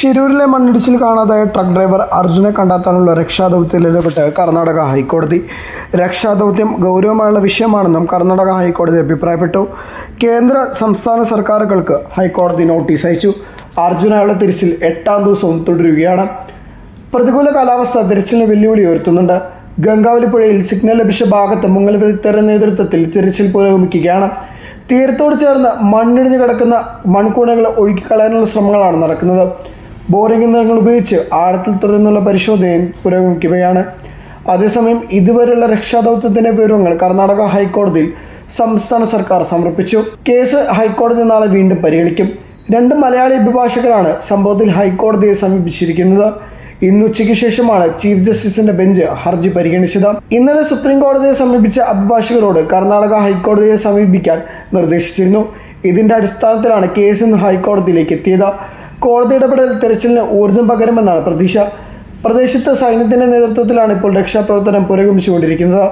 ഷിരൂരിലെ മണ്ണിടിച്ചിൽ കാണാതായ truck driver അർജുനെ കണ്ടെത്താനുള്ള രക്ഷാദൗത്യത്തിൽ ഇടപെട്ട് കർണാടക ഹൈക്കോടതി. രക്ഷാദൗത്യം ഗൗരവമായുള്ള വിഷയമാണെന്നും കർണാടക ഹൈക്കോടതി അഭിപ്രായപ്പെട്ടു. കേന്ദ്ര സംസ്ഥാന സർക്കാരുകൾക്ക് ഹൈക്കോടതി നോട്ടീസ് അയച്ചു. അർജുനയുടെ തിരിച്ചിൽ എട്ടാം ദിവസവും തുടരുകയാണ്. പ്രതികൂല കാലാവസ്ഥ തിരച്ചിലിന് വെല്ലുവിളി ഉയർത്തുന്നുണ്ട്. ഗംഗാവലി പുഴയിൽ സിഗ്നൽ ലഭിച്ച ഭാഗത്ത് മുങ്ങൽ വിദഗ്ധരുടെ നേതൃത്വത്തിൽ തിരച്ചിൽ പുരോഗമിക്കുകയാണ്. തീരത്തോട് ചേർന്ന് മണ്ണിടിഞ്ഞ് കിടക്കുന്ന മൺകൂണകൾ ഒഴുക്കിക്കളയാനുള്ള ശ്രമങ്ങളാണ് നടക്കുന്നത്. ബോറിംഗ് യന്ത്രങ്ങൾ ഉപയോഗിച്ച് ആഴത്തിൽ തുടരുന്നുള്ള പരിശോധനയും പുരോഗമിക്കുകയാണ്. അതേസമയം ഇതുവരെയുള്ള രക്ഷാദൗത്യത്തിന്റെ വിവരങ്ങൾ കർണാടക ഹൈക്കോടതിയിൽ സംസ്ഥാന സർക്കാർ സമർപ്പിച്ചു. കേസ് ഹൈക്കോടതി നാളെ വീണ്ടും പരിഗണിക്കും. രണ്ട് മലയാളി അഭിഭാഷകരാണ് സംഭവത്തിൽ ഹൈക്കോടതിയെ സമീപിച്ചിരിക്കുന്നത്. ഇന്ന് ഉച്ചയ്ക്ക് ശേഷമാണ് ചീഫ് ജസ്റ്റിസിന്റെ ബെഞ്ച് ഹർജി പരിഗണിച്ചത്. ഇന്നലെ സുപ്രീം കോടതിയെ സമീപിച്ച അഭിഭാഷകരോട് കർണാടക ഹൈക്കോടതിയെ സമീപിക്കാൻ നിർദ്ദേശിച്ചിരുന്നു. ഇതിന്റെ അടിസ്ഥാനത്തിലാണ് കേസ് ഇന്ന് ഹൈക്കോടതിയിലേക്ക് എത്തിയത്. കോടതി ഇടപെടൽ തെരച്ചിലിന് ഊർജം പകരുമെന്നാണ് പ്രതീക്ഷ. പ്രദേശത്ത് സൈന്യത്തിന്റെ നേതൃത്വത്തിലാണ് ഇപ്പോൾ രക്ഷാപ്രവർത്തനം പുരോഗമിച്ചുകൊണ്ടിരിക്കുന്നത്.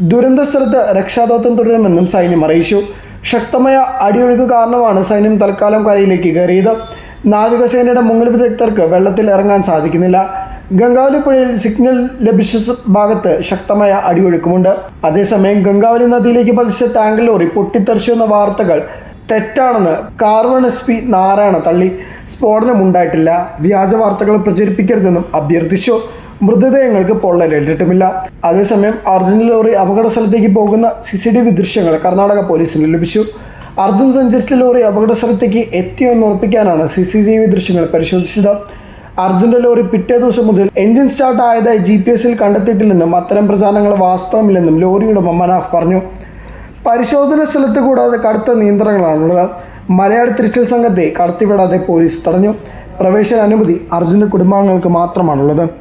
ദുരന്ത സ്ഥലത്ത് രക്ഷാദൗത്യം തുടരുമെന്നും സൈന്യം അറിയിച്ചു. ശക്തമായ അടിയൊഴുക്ക് കാരണമാണ് സൈന്യം തൽക്കാലം കരയിലേക്ക് കയറിയത്. നാവികസേനയുടെ മുങ്ങൽ വിദഗ്ധർക്ക് വെള്ളത്തിൽ ഇറങ്ങാൻ സാധിക്കുന്നില്ല. ഗംഗാവലി പുഴയിൽ സിഗ്നൽ ലഭിച്ച ഭാഗത്ത് ശക്തമായ അടിയൊഴുക്കുമുണ്ട്. അതേസമയം ഗംഗാവലി നദിയിലേക്ക് പതിച്ച ടാങ്ക് ലോറി പൊട്ടിത്തെറിച്ചു എന്ന വാർത്തകൾ തെറ്റാണെന്ന് കാർവൺ എസ് പി നാരായണ തള്ളി. സ്ഫോടനമുണ്ടായിട്ടില്ല വ്യാജ വാർത്തകൾ പ്രചരിപ്പിക്കരുതെന്നും അഭ്യർത്ഥിച്ചു. മൃതദേഹങ്ങൾക്ക് പൊള്ളലേറ്റിട്ടുമില്ല അതേസമയം അർജുൻ ലോറി അപകട സ്ഥലത്തേക്ക് പോകുന്ന സി സി ടി വി ദൃശ്യങ്ങൾ കർണാടക പോലീസിന് ലഭിച്ചു. അർജുൻ സഞ്ചരിച്ച ലോറി അപകട സ്ഥലത്തേക്ക് എത്തിയെന്ന് ഉറപ്പിക്കാനാണ് സി സി ടി വി ദൃശ്യങ്ങൾ പരിശോധിച്ചത്. അർജുന്റെ ലോറി പിറ്റേ ദിവസം മുതൽ എഞ്ചിൻ സ്റ്റാർട്ട് ആയതായി ജി പി എസിൽ കണ്ടെത്തിയിട്ടില്ലെന്നും അത്തരം പ്രചാരണങ്ങൾ വാസ്തവമില്ലെന്നും ലോറിയുടെ ഉടമ മനാഫ് പറഞ്ഞു. പരിശോധന സ്ഥലത്ത് കൂടാതെ കടുത്ത നിയന്ത്രണങ്ങളാണുള്ളത്. മലയാളി തിരച്ചിൽ സംഘത്തെ കടത്തിവിടാതെ പോലീസ് തടഞ്ഞു. പ്രവേശന അനുമതി അർജുന്റെ കുടുംബാംഗങ്ങൾക്ക് മാത്രമാണുള്ളത്.